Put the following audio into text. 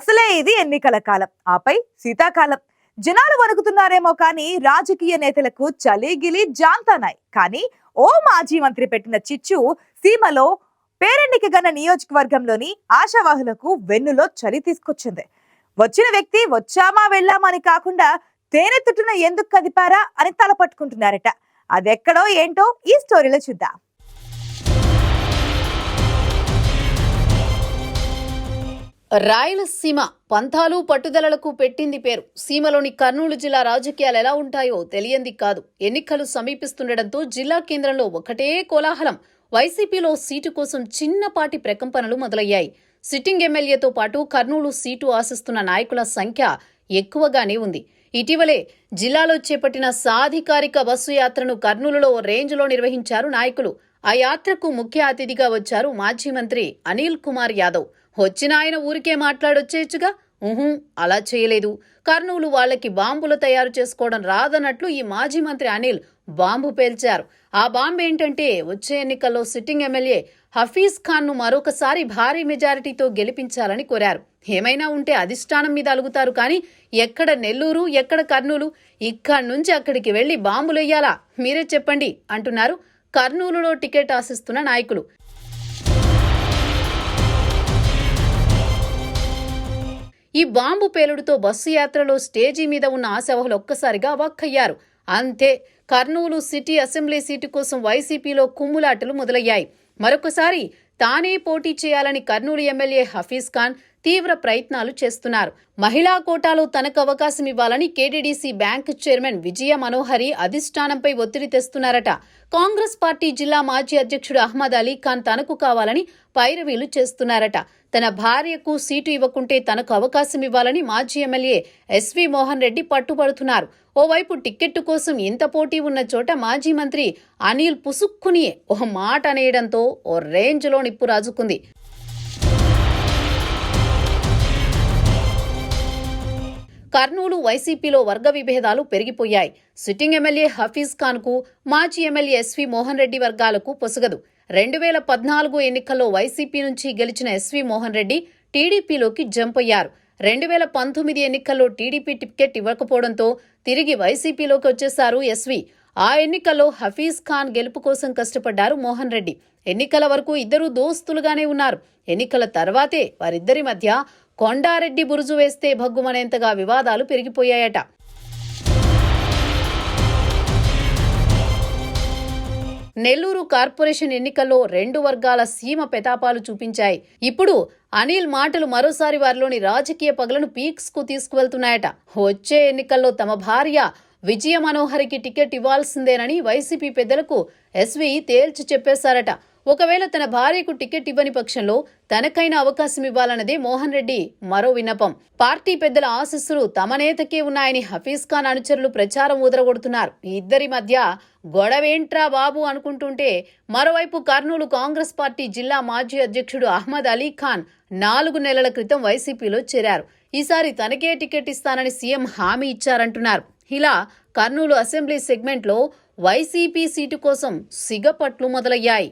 అసలే ఇది ఎన్నికల కాలం. ఆపై శీతాకాలం. జనాలు వణుకుతున్నారేమో కానీ రాజకీయ నేతలకు చలిగిలి జాంతానాయి కానీ ఓ మాజీ మంత్రి పెట్టిన చిచ్చు సీమలో పేరెన్నిక గన్న నియోజకవర్గంలోని ఆశావాహులకు వెన్నులో చలి తీసుకొచ్చింది. వచ్చిన వ్యక్తి వచ్చామా వెళ్ళామా అని కాకుండా తేనె తుట్టున ఎందుకు కదిపారా అని తల పట్టుకుంటున్నారట. అదెక్కడో ఏంటో ఈ స్టోరీలో చూద్దాం. రాయలసీమ పంథాలు పట్టుదలలకు పెట్టింది పేరు. సీమలోని కర్నూలు జిల్లా రాజకీయాలు ఎలా ఉంటాయో తెలియంది కాదు. ఎన్నికలు సమీపిస్తుండటంతో జిల్లా కేంద్రంలో ఒకటే కోలాహలం. వైసీపీలో సీటు కోసం చిన్నపాటి ప్రకంపనలు మొదలయ్యాయి. సిట్టింగ్ ఎమ్మెల్యేతో పాటు కర్నూలు సీటు ఆశిస్తున్న నాయకుల సంఖ్య ఎక్కువగానే ఉంది. ఇటీవలే జిల్లాలో చేపట్టిన సాధికారిక బస్సు యాత్రను కర్నూలులో ఓ రేంజ్లో నిర్వహించారు నాయకులు. ఆ యాత్రకు ముఖ్య అతిథిగా వచ్చారు మాజీ మంత్రి అనిల్ కుమార్ యాదవ్. వచ్చిన ఆయన ఊరికే మాట్లాడొచ్చేయచ్చుగా? ఊహూ అలా చేయలేదు. కర్నూలు వాళ్ళకి బాంబులు తయారు చేసుకోవడం రాదన్నట్లు ఈ మాజీ మంత్రి అనిల్ బాంబు పేల్చారు. ఆ బాంబు ఏంటంటే వచ్చే ఎన్నికల్లో సిట్టింగ్ ఎమ్మెల్యే హఫీజ్ ఖాన్ను మరొకసారి భారీ మెజారిటీతో గెలిపించాలని కోరారు. ఏమైనా ఉంటే అధిష్టానం మీద అలుగుతారు కానీ ఎక్కడ నెల్లూరు ఎక్కడ కర్నూలు ఇక్కడి నుంచి అక్కడికి వెళ్ళి బాంబులెయ్యాలా మీరే చెప్పండి అంటున్నారు కర్నూలులో టికెట్ ఆశిస్తున్న నాయకులు. ఈ బాంబు పేలుడుతో బస్సు యాత్రలో స్టేజీ మీద ఉన్న ఆశావహులు ఒక్కసారిగా వక్కయ్యారు అంతే కర్నూలు సిటీ అసెంబ్లీ సీటు కోసం వైసీపీలో కుమ్ములాటలు మొదలయ్యాయి. మరొకసారి తానే పోటీ చేయాలని కర్నూలు ఎమ్మెల్యే హఫీజ్ ఖాన్ తీవ్ర ప్రయత్నాలు చేస్తున్నారు. మహిళా కోటాలో తనకు అవకాశం ఇవ్వాలని KTDC bank chairman Vijaya Manohari అధిష్టానంపై ఒత్తిడి తెస్తున్నారట. కాంగ్రెస్ పార్టీ జిల్లా మాజీ అధ్యక్షుడు అహ్మద్ అలీ ఖాన్ తనకు కావాలని పైరవీలు చేస్తున్నారట. తన భార్యకు సీటు ఇవ్వకుంటే తనకు అవకాశం ఇవ్వాలని మాజీ ఎమ్మెల్యే ఎస్వి మోహన్ రెడ్డి పట్టుబడుతున్నారు. ఓవైపు టిక్కెట్టు కోసం ఇంత పోటీ ఉన్న చోట మాజీ మంత్రి అనిల్ పుసుక్కుని ఓ మాట అనేయడంతో ఓ రేంజ్లో నిప్పు రాజుకుంది. కర్నూలు వైసీపీలో వర్గ విభేదాలు పెరిగిపోయాయి. సిట్టింగ్ ఎమ్మెల్యే హఫీజ్ ఖాన్కు మాజీ ఎమ్మెల్యే ఎస్వి మోహన్ రెడ్డి వర్గాలకు పొసగదు. రెండు వేల పద్నాలుగు ఎన్నికల్లో వైసీపీ నుంచి గెలిచిన ఎస్వి మోహన్ రెడ్డి టీడీపీలోకి జంప్ అయ్యారు. రెండు వేల పంతొమ్మిది ఎన్నికల్లో టీడీపీ టికెట్ ఇవ్వకపోవడంతో తిరిగి వైసీపీలోకి వచ్చేశారు ఎస్వి. ఆ ఎన్నికల్లో హఫీజ్ ఖాన్ గెలుపు కోసం కష్టపడ్డారు మోహన్ రెడ్డి. ఎన్నికల వరకు ఇద్దరూ దోస్తులుగానే ఉన్నారు. ఎన్నికల తర్వాతే వారిద్దరి మధ్య కొండారెడ్డి బురుజు వేస్తే భగ్గుమనేంతగా వివాదాలు పెరిగిపోయాయట. నెల్లూరు కార్పొరేషన్ ఎన్నికల్లో రెండు వర్గాల సీమ పెతాపాలు చూపించాయి. ఇప్పుడు అనిల్ మాటలు మరోసారి వారిలోని రాజకీయ పగలను పీక్స్కు తీసుకువెళ్తున్నాయట. వచ్చే ఎన్నికల్లో తమ భార్య విజయ మనోహరికి టికెట్ ఇవ్వాల్సిందేనని వైసీపీ పెద్దలకు ఎస్వి తేల్చి చెప్పేశారట. ఒకవేళ తన భార్యకు టికెట్ ఇవ్వని పక్షంలో తనకైనా అవకాశం ఇవ్వాలన్నదే మోహన్ రెడ్డి మరో విన్నపం. పార్టీ పెద్దల ఆశస్సులు తమ నేతకే ఉన్నాయని హఫీజ్ ఖాన్ అనుచరులు ప్రచారం ఊదరగొడుతున్నారు. ఈ ఇద్దరి మధ్య గొడవేంట్రా బాబు అనుకుంటుంటే మరోవైపు కర్నూలు కాంగ్రెస్ పార్టీ జిల్లా మాజీ అధ్యక్షుడు అహ్మద్ అలీ ఖాన్ నాలుగు నెలల క్రితం వైసీపీలో చేరారు. ఈసారి తనకే టికెట్ ఇస్తానని సీఎం హామీ ఇచ్చారంటున్నారు. ఇలా కర్నూలు అసెంబ్లీ సెగ్మెంట్లో వైసీపీ సీటు కోసం సిగపట్లు మొదలయ్యాయి.